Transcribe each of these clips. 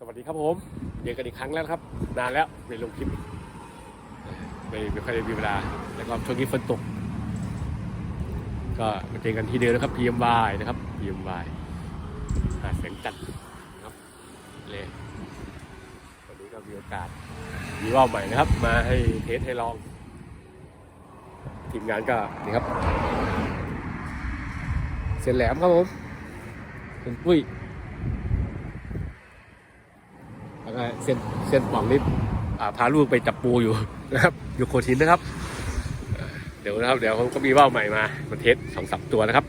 สวัสดีครับผมเจอกันอีกครั้งแล้วครับ นานแล้วไม่ลงคลิปไม่ไม่ค่อยได้มีเวลาแล้วก็ช่วงนี้ฝนตก ก็มาเจอกันที่เดิมนะครับ PMY นะครับ PMY หาดแสงจันทร์นะครับเลยวันนี้ก็มีโอกาสมีว่าวใหม่นะครับ มาให้เทสให้ลอง ทีมงานก็นี่ครับ เส้นแหลมครับผมเป็นปุ้ย แล้วก็ เส้นเส้นป่องนี่พาลูกไปจับปูอยู่นะครับ อยู่โคทินนะครับ เดี๋ยวนะครับ เดี๋ยวเขาก็มีว่าวใหม่มามาเทสสองสามตัวนะครับ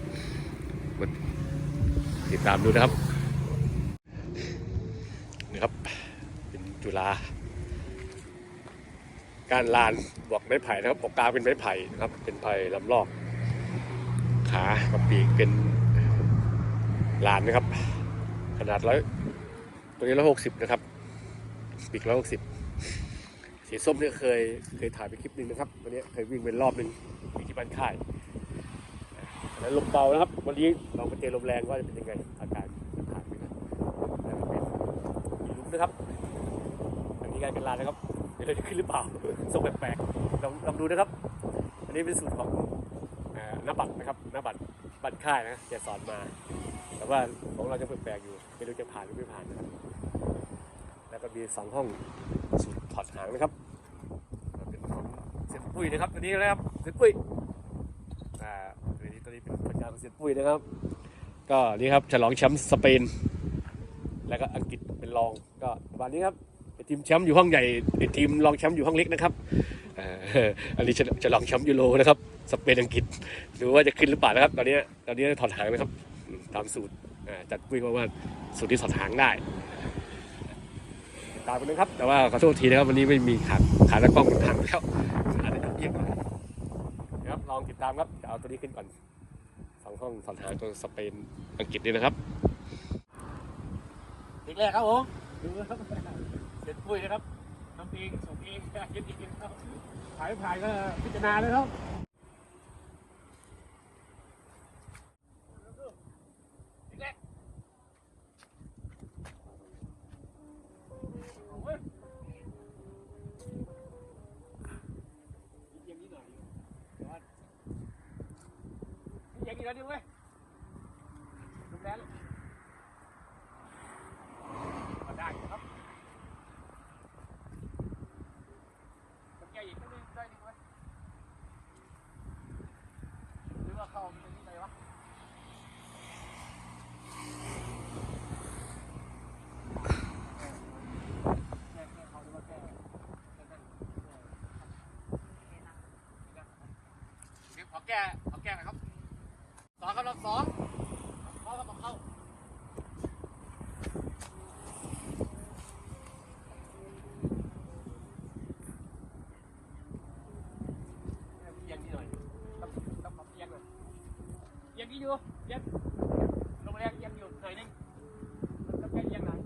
ติดตามดูนะครับนี่ครับ เป็นจุฬาการลานบอกไม้ไผ่นะครับอกกลางเป็นไม้ไผ่นะครับ เป็นไผ่ลำลอก ขากับปีกเป็นลานนะครับ ขนาดร้อยตัวนี้ร้อยหกสิบนะครับ ปีกร้อยหกสิบสีส้มเนี่ยเคยเคยถ่ายไปคลิปหนึ่งนะครับวันนี้เคยวิ่งเป็นรอบหนึ่งอยู่ที่บ้านค่ายอันนั้นลมเบานะครับ วันนี้ลองไปเจอลมแรงว่าจะเป็นยังไงอาการจะผ่านไหมครับแล้วก็เป็นลุกนะครับอันนี้การกันลานะครับเดี๋ยวเราจะขึ้นหรือเปล่าทรงแปลกๆลองลองดูนะครับ อันนี้เป็นสูตรของเอ่อน้าบัตรนะครับน้าบัตรบัตรค่ายนะแกสอนมา แต่ว่าของเราจะแปลกๆอยู่ไม่รู้จะผ่านหรือไม่ผ่านนะครับ มีสองห้องสูตรถอดหางนะครับเป็นของเซนปุ้ยนะครับตัวนี้นะครับเซนปุ้ยอ่าตัวนี้ตัวนี้เป็นผลงานของเซนปุ้ยนะครับ ก็นี่ครับฉลองแชมป์สเปน แล้วก็อังกฤษเป็นรองก็ประมาณนี้ครับไอทีมแชมป์อยู่ห้องใหญ่ไอทีมรองแชมป์อยู่ห้องเล็กนะครับอ่ออันนี้ฉลฉลองแชมป์ยูโรนะครับสเปนอังกฤษดูว่าจะขึ้นหรือเปล่านะครับ ตอนนี้ตอนนี้ถอดหางนะครับตามสูตรอ่าจัดปุ้ยมาว่าสูตรที่ถอดหางได้ ตามไปนะครับ แต่ว่าขอโทษทีนะครับวันนี้ไม่มีขาขาตะกล้องมันพังแล้วอาจจะเอียงหน่อยนะครับลองติดตามครับจะเอาตัวนี้ขึ้นก่อนสองห้องสอนหาตัวสเปนอังกฤษนี่นะครับทีแรกครับผมดูครับเสร็จปุ้ยนะครับทำเองส่งเองคิดเองครับถ่ายถ่ายก็พิจารณาเลยครับทีแรก โอ้ยเอียงนิดหน่อยอยู่แต่ว่าเอียงอีกแล้วดิเว้ยดูแลเลยก็ได้อยู่ครับต้องแก้อีกนิดนึงได้ดีเว้ยหรือว่าเข้ามันเป็นที่ไหนวะ แก้แก้เขาหรือว่าแก้แก้นั่น เดี๋ยวขอแก้ขอแก่นะครับสองครับรอบสองเข้าครับเข้าเอียงนิดหน่อยต้องต้องปรับเอียงหน่อยเอียงนี่อยู่เอียงลงแรงเอียงอยู่หน่อยนึงต้องแค่เอียงหน่อย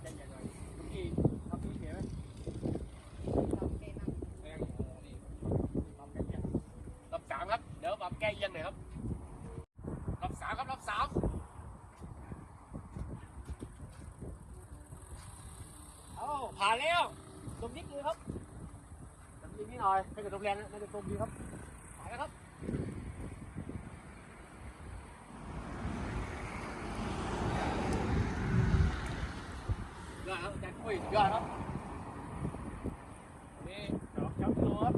แจ้งยังไงทุกที่ทำที่เสียไหมแจ้งโอ้นี่ปรับแก้เอียงรอบสามครับ เดี๋ยวปรับแก้เอียงหน่อยครับรอบสามครับรอบสามเอ้าผ่านแล้วตรงนี้คือครับตรงนี้นิด หน่อยให้กับตรงแรงนะน่าจะตรงดีครับผ่านแล้วครับยอดครับอาจารย์ปุ้ยยอดครับนี่ดอกจับโลครับ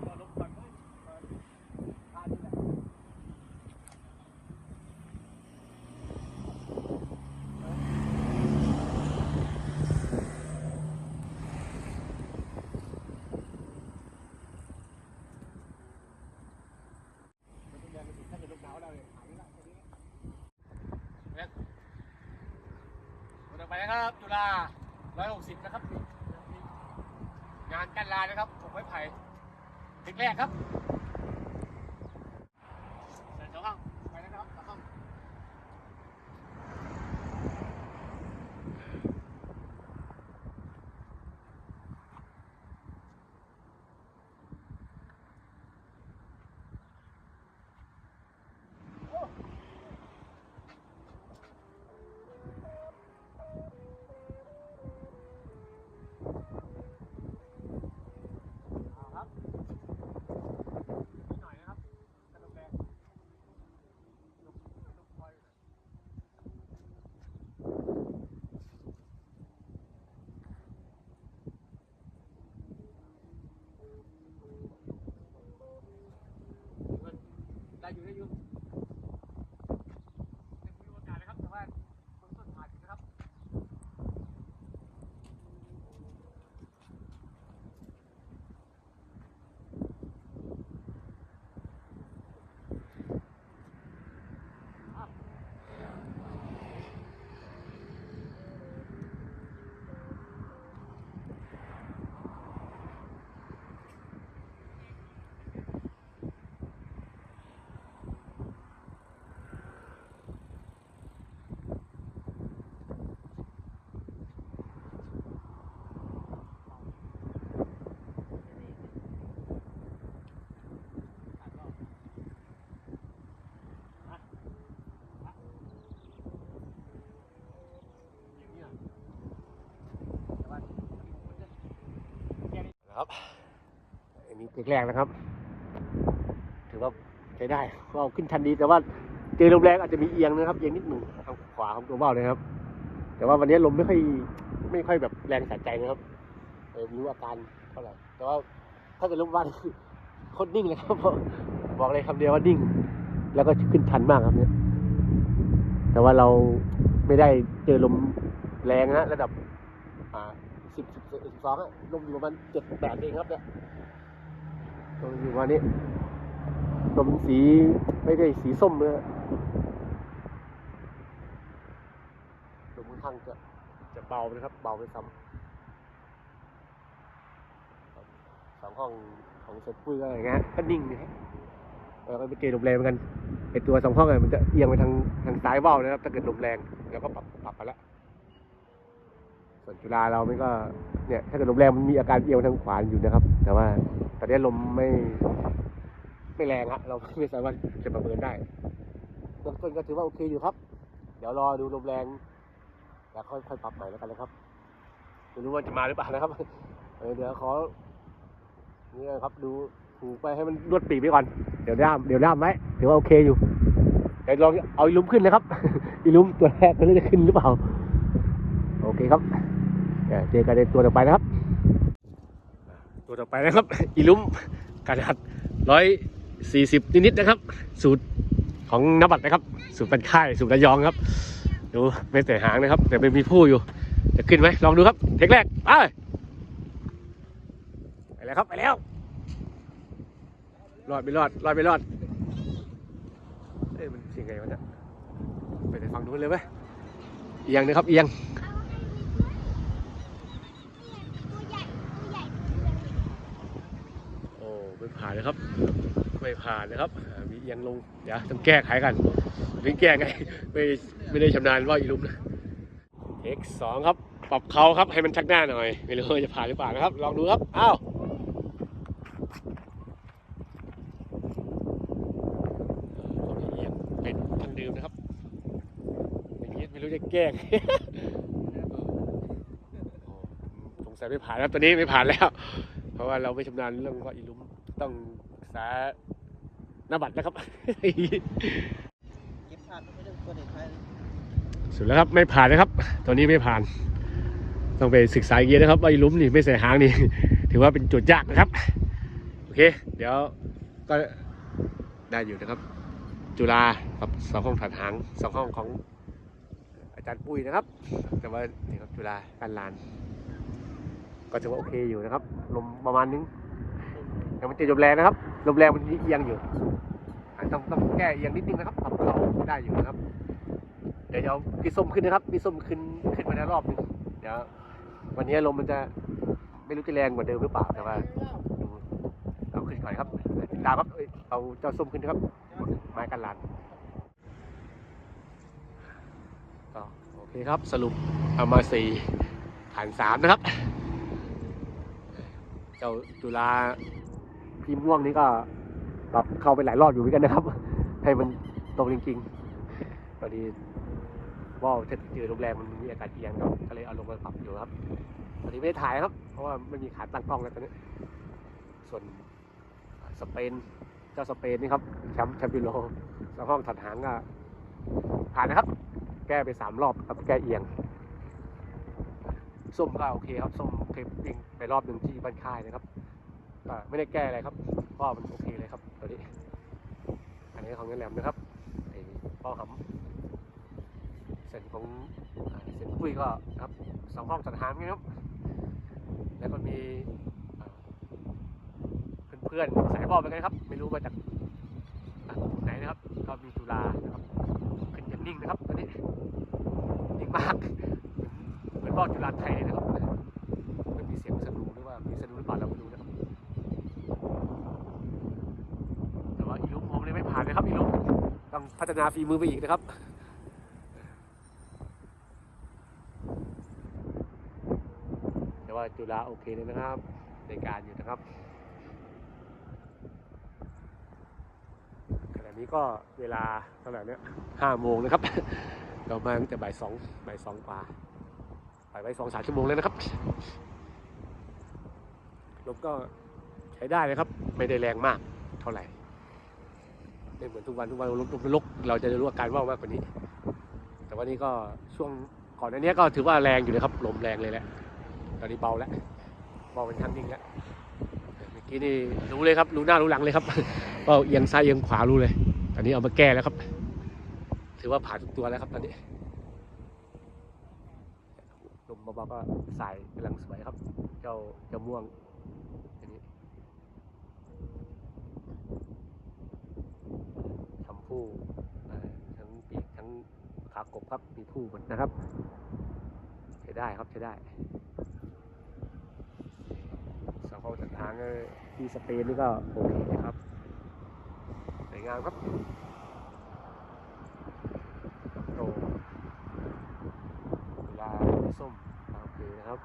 เอาลงก่อนไหมเปิดอ่านี่แหละ ต่อไป นะครับจุฬา160 นะครับ งานกันลานะครับผมไม้ไผ่เทคแรกครับเสร็จแล้วครับไปแล้วนะครับแล้วครับ เอาครับนิดหน่อยนะครับกระดกแดงลูกลูกพลอย ได้อยู่ได้อยู่ยังไม่รู้อากาศเลยครับแต่ว่าเบื้องต้นผ่านอยู่นะครับ นะครับ เทคแรกนะครับ ถือว่าใช้ได้ก็เอาขึ้นชันดีแต่ว่าเจอลมแรงอาจจะมีเอียงนะครับเอียงนิดหนึ่งทางขวาของตัวเบ้าเลยครับ แต่ว่าวันนี้ลมไม่ค่อยไม่ค่อยแบบแรงสะใจนะครับเออไม่รู้อาการเท่าไหร่แต่ว่าถ้าจะลมว่านี่โคตรนิ่งเลยครับบอกเลยคำเดียวว่านิ่ง แล้วก็ขึ้นชันมากครับเนี่ยแต่ว่าเราไม่ได้เจอลมแรงนะระดับอ่าสิบสิบสิบสองอะลมอยู่ประมาณเจ็ดแปดเองครับเนี่ย ลมอยู่ประมาณนี้ลมสีไม่ได้สีส้มเลยอะลมค่อนข้างจะจะเบานะครับ เบาไปซ้ำสองห้องของเซตปุ้ยก็อย่างเงี้ยก็นิ่งนะครับเออก็ไปเจอลมแรงเหมือนกันไอตัวสองห้องอะมันจะเอียงไปทางทางซ้ายเบ้านะครับถ้าเกิดลมแรงแล้วก็ปรับปรับไปละส่วนจุฬาเราไมันก็เนี่ยถ้าเกิดลมแรงมันมีอาการเอียงทางขวาอยู่นะครับ แต่ว่า อนนี้ลมไม่ ไม่แรงฮะเราไม่สามารถจะประเมินได้เบื้องต้นก็ถือว่าโอเคอยู่ครับ เดี๋ยวรอดูลมแรง แล้วค่อยค่อยปรับใหม่แล้วกันนะครับไม่รู้ว่าจะมาหรือเปล่านะครับเดี๋ยวขอนี่ครับดูผูไปให้มันรวดปีกไปก่อนเดี๋ยวด้ามเดี๋ยวด้ามไว้ถือว่าโอเคอยู่เดี๋ยวลองเอาอีลุมขึ้นนะครับ อีลุมตัวแรกก็เลยจะขึ้นหรือเปล่า โอเคครับเจอกันในตัวต่อไปนะครับ ตัวต่อไปนะครับ อีลุมกระดัดร้อยสี่สิบนิดๆนะครับ สูตรของนบัตนะครับ สูตรเป็นค่ายสูตรระยองครับ ดูไม่แต่หางนะครับ แต่ไม่มีผู้อยู่ จะขึ้นไหมลองดูครับ เทคแรกไปไปแล้วครับไปแล้วรอดไม่รอดรอดไม่รอดเอ้ยมันยังไงวะเนี่ยไปแต่ฝั่งนู้นเลยไหมเอียงนะครับเอียง โอ้ไม่ ผ่านเลยครับ ไม่ผ่านนะครับอ่ามีเอียงลงเดี๋ยวต้องแก้ไขกันถึงแก้ไงไม่ไม่ได้ชำนาญว่าอีลุมนะเอ็กสองครับปรับเขาครับให้มันชักหน้าหน่อย ไม่รู้ว่าจะผ่านหรือเปล่านะครับ ลองดูครับอ้าวเอียงเป็นทางเดิมนะครับอย่างนี้ไม่รู้จะแก้ไงโอ้สงสัยไม่ผ่านแล้วตอนนี้ไม่ผ่านแล้ว เพราะว่าเราไม่ชำนาญเรื่องว่าอีลุม ต้องศึกษาหน้าบัตรนะครับ เก็บภาพไม่ได้ตัวเด็กใครสุดแล้วครับไม่ผ่านนะครับ ตอนนี้ไม่ผ่าน ต้องไปศึกษาอีกเยอะนะครับว่าอีลุมนี่ไม่ใส่หางนี่ ถือว่าเป็นโจทย์ยากนะครับ โอเค เดี๋ยวก็ได้อยู่นะครับ จุฬากับสองห้องถัดหางสองห้องของอาจารย์ปุ้ยนะครับ แต่ว่านี่ครับจุฬาการลาน ก็ถือว่าโอเคอยู่นะครับ ลมประมาณนึง ยังไม่เจอลมแรงนะครับลมแรงมันเอียงอยู่ต้องต้องแก้เอียงนิดนึงนะครับปรับเขาได้อยู่นะครับ เดี๋ยวจะเอาพี่ส้มขึ้นนะครับพี่ส้มขึ้นขึ้นมาในรอบหนึงเดี๋ยววันนี้ลมมันจะไม่รู้จะแรงกว่าเดิมหรือเปล่าแต่ว่าเอาขึ้นก่อนครับติดามครับเอาเจ้าส้มขึ้นครับไม้กันลานโอเคครับสรุปเอามาสี่ผ่านสามนะครับ เจ้าจุฬา พีม่วงนี้ก็ปรับเข้าไปหลายรอบอยู่เหมือนกันนะครับ ให้มันตรงจริงๆพอดีว่าวถ้าเจอลมแรงมันมีอากาศเอียงครับก็เลยเอาลงมาปรับอยู่ครับตอนนี้ไม่ได้ถ่ายครับ เพราะว่าไม่มีขาตั้งกล้องแล้วตอนนี้ ส่วนสเปนเจ้าสเปนนี่ครับแชมป์แชมป์ยูโรสองห้องถัดหางก็ผ่านนะครับ แก้ไปสามรอบครับแก้เอียงส้มก็โอเคครับส้มเคยยิงไปรอบหนึ่งที่บ้านค่ายนะครับ ก็ไม่ได้แก้อะไรครับเพราะว่ามันโอเคเลยครับตัวนี้ อันนี้ของเงินแหลมนะครับไอ้ป้อหำเส้นของเส้นปุ้ยก็ครับสองห้องสันหามนี่ครับ แล้วก็มีเพื่อนๆสายพ่อเหมือนกันครับ ไม่รู้มาจากไหนนะครับ ก็มีจุฬานะครับขึ้นอย่างนิ่งนะครับตัวนี้นิ่งมากเหมือนบอกจุฬาไทยนะครับมันมีเสียงสนูหรือว่ามีสนูหรือเปล่าเราไม่รู้นะครับ แต่ว่าอีลุมผมเลยไม่ผ่านนะครับอีลุมต้อง พัฒนาฝีมือไปอีกนะครับแต่ว่าจุฬาโอเคเลยนะครับ ในการอยู่นะครับขณะนี้ก็เวลาเท่าไหร่เนี่ยห้าโมงนะครับ เรามาตั้งแต่บ่ายสองบ่ายสองกว่าไปไว้สองสามชั่วโมงเลยนะครับลมก็ใช้ได้เลยครับ ไม่ได้แรงมากเท่าไหร่ ไม่เหมือนทุกวันทุกวันลมลมลกเราจะรู้อาการว่าวมากกว่านี้ แต่วันนี้ก็ช่วงก่อนอันนี้ก็ถือว่าแรงอยู่นะครับลมแรงเลยแหละตอนนี้เบาแล้วเบาเป็นขั้นนิ่งแล้วเมื่อกี้นี่รู้เลยครับรู้หน้ารู้หลังเลยครับว่าเอียงซ้ายเอียงขวารู้เลย ตอนนี้เอามาแก้แล้วครับ ถือว่าผ่านทุกตัวแล้วครับ ตอนนี้ลมเบาๆก็สายกำลังสวยครับ เจ้าเจ้าม่วงอันนี้ทำ ผู้เอ่อทั้งปีกทั้งขากบครับมีผู้หมดนะครับใช้ได้ครับใช้ได้สองห้องจัดทางเอ่อที่สเปนนี่ก็โอเคนะครับสวยงามครับโตเวลาพี่ส้มโอเคนะครับ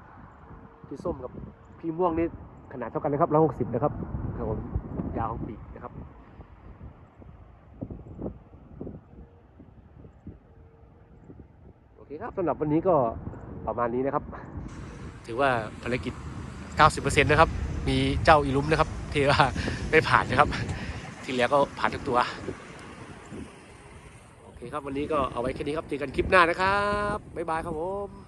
พี่ส้มกับพี่ม่วงนี่ขนาดเท่ากันนะครับร้อยหกสิบนะครับครับผมยาวของปีกนะครับ โอ เคครับสำหรับวันนี้ก็ประมาณนี้นะครับ ถือว่าภารกิจ 90%นะครับ มีเจ้าอีลุมนะครับ ที่ว่าไม่ผ่านนะครับ ที่เหลือก็ผ่านทุกตัว โอเคครับวันนี้ก็เอาไว้แค่นี้ครับเจอกันคลิปหน้านะครับบ๊ายบายครับผม